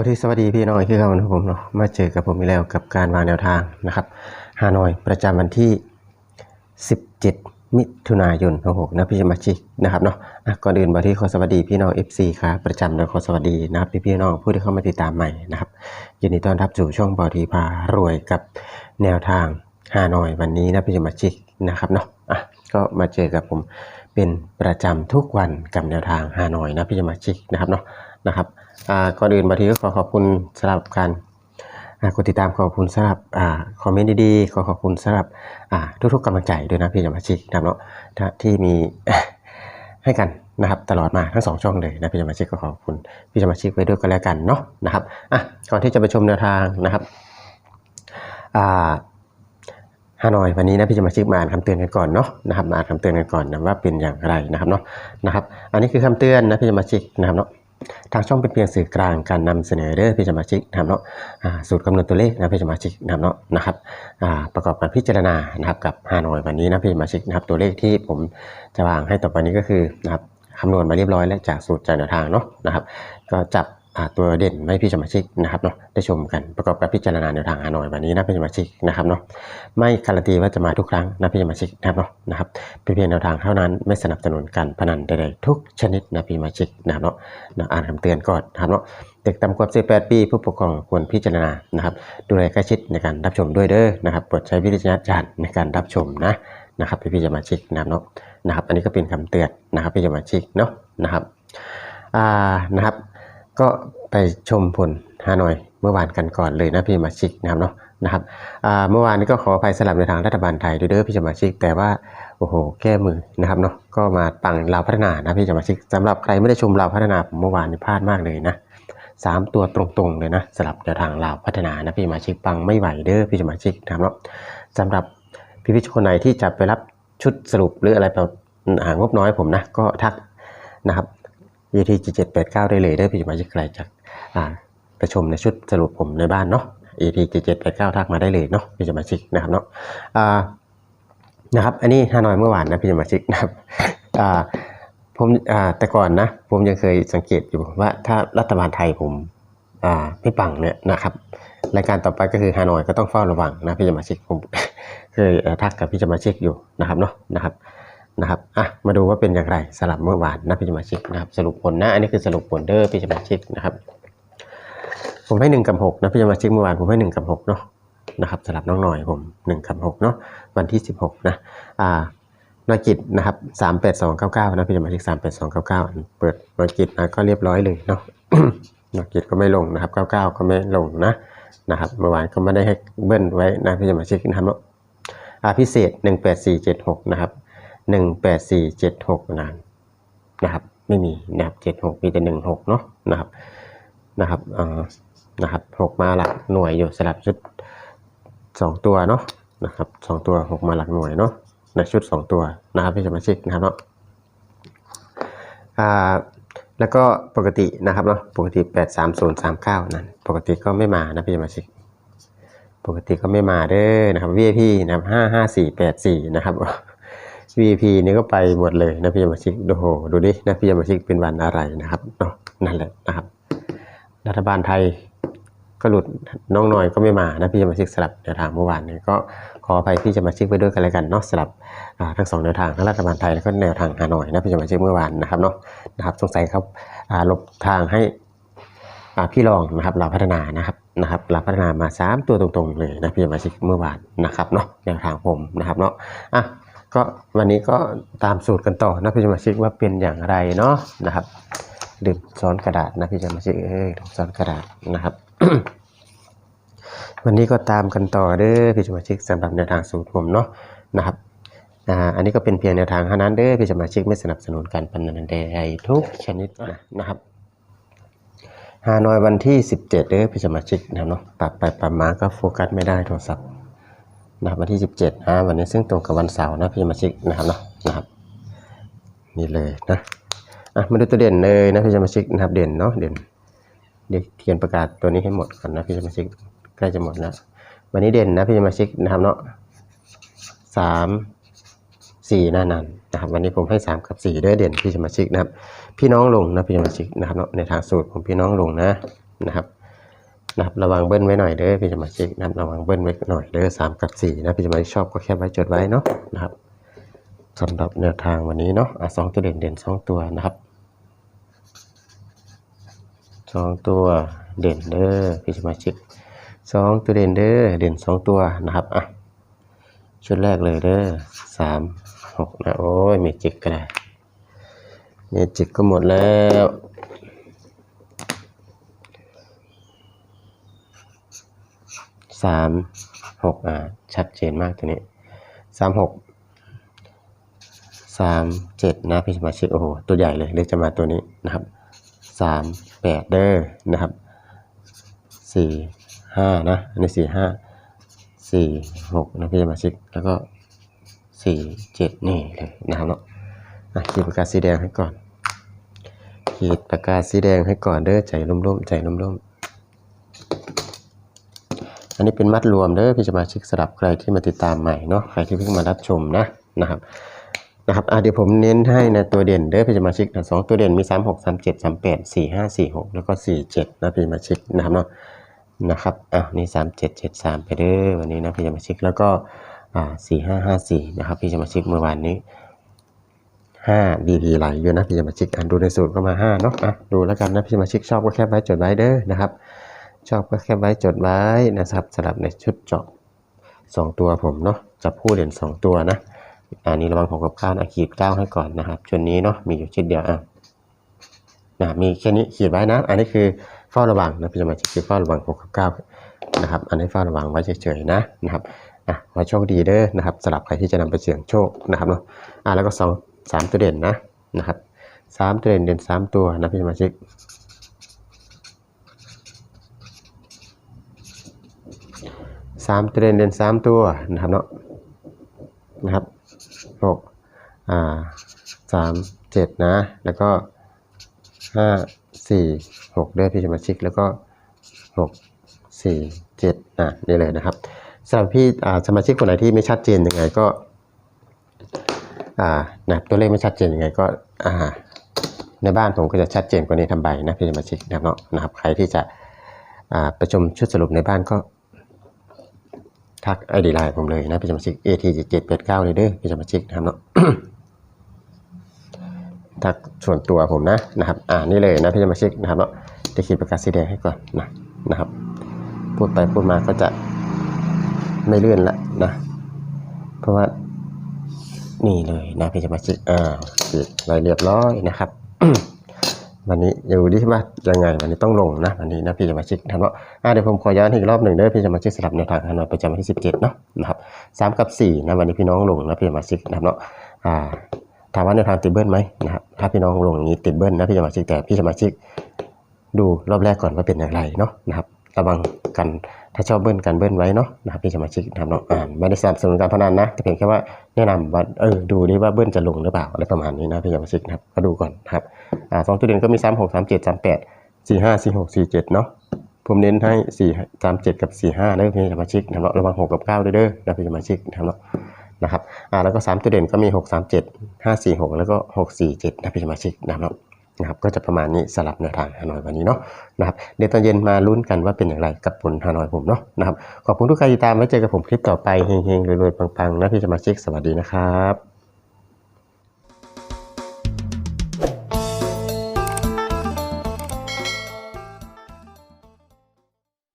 วัสดีสวัสดีพี่น้องที่เข้ามานะผมเนาะมาเจอกับผมอีกแล้วกับการวางแนวทางนะครับฮานอยประจำวันที่ 17 มิถุนายน66นะพี่สมาชิกนะครับเนาะก่อนอื่นมาที่ขอสวัสดีพี่น้อง FC ครับประจำและขอสวัสดีนะครับพี่พี่น้องผู้ที่เข้ามาติดตามใหม่นะครับยินดีต้อนรับสู่ช่องบอทีพารวยกับแนวทางฮานอยวันนี้นะพี่สมาชิกนะครับเนาะก็มาเจอกับผม เป็นประจำทุกวันกับแนวทางฮานอยนะพี่สมาชิกนะครับเนาะนะครับก่อนอื่นบางทีก็ขอขอบคุณสำหรับการกดติดตามขอบคุณสำหรับอคอมเมนต์ดีๆขอขอบคุณสำหรับทุกๆกำลังใจด้วยนะพี่สมาชิกนะครับเนาะที่มีให้กันนะครับตลอดมาทั้งสองช่องเลยนะพี่สมาชิกก็ขอบคุณพี่สมาชิกไว้ด้วยกันแล้วกันเนาะนะครับอะก่อนที่จะไปชมแนวทางนะครับอ่า ฮานอยวันนี้นะพี่สมาชิกมาอ่านคำเตือนกันก่อนเนาะนะครับมาอ่านคำเตือนกันก่อนนะว่าเป็นอย่างไรนะครับเนาะนะครับ อันนี้คือคำเตือนนะพี่สมาชิกนะครับเนาะทางช่องเป็นเพียงสื่อกลางการนำเสนอเด้อพี่สมาชิกนะครับเนาะสูตรคำนวณตัวเลขนะพี่สมาชิกนะครับเนาะนะครับประกอบการพิจารณานะครับกับฮานอยวันนี้นะพี่สมาชิกนะครับตัวเลขที่ผมจะวางให้ต่อไปนี้ก็คือนะครับคำนวณมาเรียบร้อยแล้วจากสูตรจากแนวทางเนาะนะครับ ก็จับ ตัวเด่นไม่พี่สมาชิกนะครับเนาะได้ชมกันประกอบกับพิจารณาแนวทางฮานอยวันนี้นะพี่สมาชิกนะครับเนาะไม่การันตีว่าจะมาทุกครั้งนะพี่สมาชิกนะครับเนาะนะครับเป็นเพียงแนวทางเท่านั้นไม่สนับสนุนการพนันใดๆทุกชนิดนะพี่สมาชิกนะครับเนาะอ่านคำเตือนก่อนนะครับเนาะเด็กต่ำกว่า18ปี ผู้ปกครองควรพิจารณานะครับดูแลใกล้ชิดในการรับชมด้วยเด้อนะครับโปรดใช้วิจารณญาณในการรับชมนะนะครับพี่พี่สมาชิกนะครับเนาะนะครับ อันนี้ก็เป็นคำเตือนนะครับพี่สมาชิกเนาะนะครับอ่านะครับ ก็ไปชมผลฮานอยเมื่อวานกันก่อนเลยนะพี่สมาชิกนะครับเนาะนะครับเมื่อวานนี้ก็ขออภัยสลับในทางรัฐบาลไทยด้วยเด้อพี่สมาชิก แต่ว่าโอ้โหแก้มือนะครับเนาะก็มาปังเราวพัฒนานะพี่สมาชิกสำหรับใครไม่ได้ชมเราวพัฒนาผมเมื่อวานนี่พลาดมากเลยนะสามตัวตรงๆเลยนะสำหรับแนวทางเราวพัฒนานะพี่สมาชิกปังไม่ไหวเด้อพี่สมาชิกนะครับเนาะสำหรับพี่พี่คนไหนที่จะไปรับชุดสรุปหรืออะไรแบบหางบน้อยผมนะก็ทักนะครับ ET 7 8 9 ได้เลยเด้อพี่สมาชิกใครจะอ่าไปชมในชุดสรุปผมในบ้านเนาะ ET 7 8 9 ทักมาได้เลยเนาะพี่สมาชิกนะครับเนาะอ่านะครับ อันนี้ฮานอยเมื่อวานนะพี่สมาชิกนะครับอ่าผมอ่าแต่ก่อนนะผมยังเคยสังเกตอยู่ว่าถ้ารัฐบาลไทยผมอ่าไม่ปังเนี่ยนะครับรายการต่อไปก็คือฮานอยก็ต้องเฝ้าระวังนะพี่สมาชิกผมเคยทักกับพี่สมาชิกอยู่นะครับเนาะนะครับ นะครับอะมาดูว่าเป็นอย่างไรสลับเมื่อวานนะพี่สมาชิกนะครับสรุปผลนะอันนี้คือสรุปผลเด้อพี่สมาชิกนะครับ ผมให้หนึ่งกับหกนะพี่สมาชิกเมื่อวานผมให้หนึ่งกับหกเนาะนะครับสลับน้องหน่อยผมหนึ่งกับหกเนาะวันที่สิบหกนะอ่าหน่วยกิจนะครับสามแปดสองเก้าเก้านะพี่สมาชิกสามแปดสองเก้าเก้าเปิดหน่วยกิจมาก็เรียบร้อยเลยเนาะหน่วยกิจก็ไม่ลงนะครับเก้าเก้าก็ไม่ลงนะนะครับเมื่อวานก็ไม่ได้ให้เบิ้ลไว้นะพี่สมาชิกนะครับเนาะอ่าพิเศษหนึ่งแปดสี่เจ็ดหกนะครับ หนึ่งแปดสี่เจ็ดหกนะนะครับ ไม่มีนะครับเจ็ดหกมีแต่หนึ่งหกเนาะนะครับนะครับอ่านะครับหกมาหลักหน่วยอยู่สลับชุดสองตัวเนาะนะครับสองตัวหกมาหลักหน่วยเนาะในชุดสองตัวนะครับพี่สมาชิกนะครับเนาะอ่าแล้วก็ปกตินะครับเนาะปกติแปดสามศูนย์สามเก้านั้นปกติก็ไม่มานะพี่สมาชิกปกติก็ไม่มาเด้อนะครับ VIP นะครับห้าห้าสี่แปดสี่นะครับ VP นี่ก็ไปหมดเลยนะพี่สมาชิกดูโหดูดินะพี่สมาชิกเป็นวันอะไรนะครับเนาะนั่นแหละนะครับ รัฐบาลไทยก็หลุดน้องหน่อยก็ไม่มานะพี่สมาชิกสลับแนวทางเมื่อวานนี้ก็ขออภัยพี่สมาชิกไปด้วยกันเลยกันเนาะสลับอ่าทั้งสองแนวทางทั้งรัฐบาลไทยแล้วก็แนวทางฮานอยนะพี่สมาชิกเมื่อวานนะครับเนาะนะครับสงสัยเขาอ่าหลบทางให้อ่าพี่รองนะครับเราพัฒนานะครับนะครับเราพัฒนามาสามตัวตรงๆเลยนะพี่สมาชิกเมื่อวานนะครับเนาะแนวทางผมนะครับเนาะอะ ก็วันนี้ก็ตามสูตรกันต่อนะพี่สมาชิกว่าเป็นอย่างไรเนาะนะครับลืมซ้อนกระดาษนะพี่สมาชิกเอ้ยซ้อนกระดาษนะครับ วันนี้ก็ตามกันต่อเด้อพี่สมาชิกสำหรับแนวทางสูตรผมเนาะนะครับอ่าอันนี้ก็เป็นเพียงแนวทางเท่านั้นเด้อพี่สมาชิกไม่สนับสนุนการพนันใดๆทุกชนิดนะนะครับฮานอยวันที่ 17เด้อพี่สมาชิกนะเนาะปรับไปปรับมาก็โฟกัสไม่ได้โทรศัพท์ นะครับวันที่ 17นะวันนี้ซึ่งตรงกับวันเสาร์นะพี่มาชิกนะครับเนาะนะครับนี่เลยนะอะมาดูตัวเด่นเลยนะพี่สมาชิกนะครับเด่นเนาะเด่นเดี๋ยวเขียนประกาศตัวนี้ให้หมดก่อนนะพี่สมาชิกใกล้จะหมดแล้ววันนี้เด่นนะพี่สมาชิกนะครับเนาะสามสี่หน้านันนะครับวันนี้ผมให้สามกับสี่ด้วยเด่นพี่สมาชิกนะครับพี่น้องลงนะพี่สมาชิกนะครับเนาะในทางสูตรผมพี่น้องลงนะนะครับ นะครับระวังเบิ้ลไว้หน่อยเด้อพี่สมาชิกนะครับระวังเบิ้ลไว้หน่อยเด้อสามกับสี่นะพี่สมาชิกชอบก็แค่ไว้จดไว้เนาะนะครับสำหรับแนวทางวันนี้เนาะอะสองตัวเด่นเด่นสองตัวนะครับสองตัวเด่นเด้อพี่สมาชิกสองตัวเด่นเด้อเด่นสองตัวนะครับอะชุดแรกเลยเด้อสามหกนะโอ้ยเมจิกก็ได้เมจิกก็หมดแล้ว สามหกอ่าชัดเจนมากตัวนี้สามหกสามเจ็ดนะพี่สมาชิกโอ้โหตัวใหญ่เลยเลขจะมาตัวนี้นะครับสามแปดเด้อนะครับสี่ห้านะอันนี้สี่ห้าสี่หกนะพี่สมาชิกแล้วก็สี่เจ็ดนี่เลยนะครับเนาะอะขีดปากกาสีแดงให้ก่อนขีดปากกาสีแดงให้ก่อนเด้อใจร่มๆใจร่มๆ อันนี้เป็นมัดรวมเด้อพี่สมาชิกสำหรับใครที่มาติดตามใหม่เนาะใครที่เพิ่งมารับชมนะนะครับนะครับอะเดี๋ยวผมเน้นให้นะตัวเด่นเด้อพี่สมาชิกนะสองตัวเด่นมีสามหกสามเจ็ดสามแปดสี่ห้าสี่หกแล้วก็สี่เจ็ดนะพี่สมาชิกนะครับเนาะนะครับอะนี่สามเจ็ดเจ็ดสามไปเด้อวันนี้นะพี่สมาชิกแล้วก็อ่าสี่ห้าห้าสี่นะครับพี่สมาชิกเมื่อวานนี้ห้าดีพีไหลอยู่นะพี่สมาชิกอะดูในสูตรก็มาห้าเนาะอะดูแล้วกันนะพี่สมาชิกชอบก็แค่ไว้จดไว้เด้อนะครับ ชอบก็แค่ไว้จดไว้นะครับสำหรับในชุดเจาะสองตัวผมเนาะจับคู่เด่นสองตัวนะอันนี้ระวังหกกับเก้านะขีดเก้าให้ก่อนนะครับชุดนี้เนาะมีอยู่ชุดเดียวอะนะมีแค่นี้ขีดไว้นะ อันนี้คือเฝ้าระวังนะพี่สมาชิกคือเฝ้าระวังหกกับเก้านะครับ อันนี้เฝ้าระวังไว้เฉยๆนะนะครับอะขอโชคดีเด้อนะครับสำหรับใครที่จะนำไปเสี่ยงโชคนะครับเนาะอะแล้วก็สองสามตัวเด่นนะนะครับสามตัวเด่นเด่นสามตัวนะพี่สมาชิก สามตัวเด่นเด่นสามตัวนะครับเนาะนะครับหกอ่าสามเจ็ดนะ แล้วก็ห้าสี่หกด้วยพี่สมาชิกแล้วก็หกสี่เจ็ดอะนี่เลยนะครับสำหรับพี่อ่าสมาชิกคนไหนที่ไม่ชัดเจนยังไงก็อ่านะตัวเลขไม่ชัดเจนยังไงก็อ่าในบ้านผมก็จะชัดเจนกว่านี้ทำใบนะพี่สมาชิกนะครับเนาะนะครับใครที่จะประชุมชุดสรุปในบ้านก็ ทักไอดีไลน์ผมเลยนะพี่สมาชิก AT 7 7 8 9เลยเด้อพี่สมาชิกนะครับเนาะทักส่วนตัวผมนะนะครับ อ่านี่เลยนะพี่สมาชิกนะครับเนาะจะขีดประกาศสีแดงให้ก่อนนะนะครับ พูดไปพูดมาก็จะไม่เลื่อนละนะ เพราะว่านี่เลยนะพี่สมาชิกอ่าขีดไว้เรียบร้อยนะครับ วันนี้อยู่ที่ว่ายังไงวันนี้ต้องลงนะวันนี้นะพี่สมาชิกท่านว่าอ่าเดี๋ยวผมขอย้อนอีกรอบหนึ่งเด้อพี่สมาชิกสลับแนวทางฮานอยประจำวันที่สิบเจ็ดเนาะนะครับสามกับสี่นะวันนี้พี่น้องลงนะพี่สมาชิกนะครับเนาะอ่าถามว่าแนวทางติดเบิ้ลไหมนะครับถ้าพี่น้องลงอย่างนี้ติดเบิ้ลนะพี่สมาชิกแต่พี่สมาชิกดูรอบแรกก่อนว่าเป็นอย่างไรเนาะนะครับระวังกัน ถ้าชอบเบิ้ลกันเบิ้ลไว้เนาะนะครับพี่สมาชิกนะครับเนาะอ่านไม่ได้สนับสนุนการพนันนะแต่เพียงแค่ว่าแนะนำว่าเออดูดิว่าเบิ้ลจะลงหรือเปล่าอะไรประมาณนี้นะพี่สมาชิกนะครับก็ดูก่อนครับอ่าสองตัวเด่นก็มีสามหกสามเจ็ดสามแปดสี่ห้าสี่หกสี่เจ็ดเนาะผมเน้นให้สี่สามเจ็ดกับสี่ห้าเด้อพี่สมาชิกนะครับเนาะระวังหกกับเก้าด้วยเด้อนะพี่สมาชิกนะครับเนาะนะครับอ่าแล้วก็สามตัวเด่นก็มีหกสามเจ็ดห้าสี่หกแล้วก็หกสี่เจ็ดนะพี่สมาชิกนะครับเนาะ นะครับก็จะประมาณนี้สลับแนวทางฮานอยวันนี้เนาะนะครับเดี๋ยวตอนเย็นมาลุ้นกันว่าเป็นอย่างไรกับผลฮานอยผมเนาะนะครับขอบคุณทุกการติดตามไว้เจอกับผมคลิปต่อไปเฮงๆรวยๆปังๆนะพี่สมาชิกสวัสดีนะครับ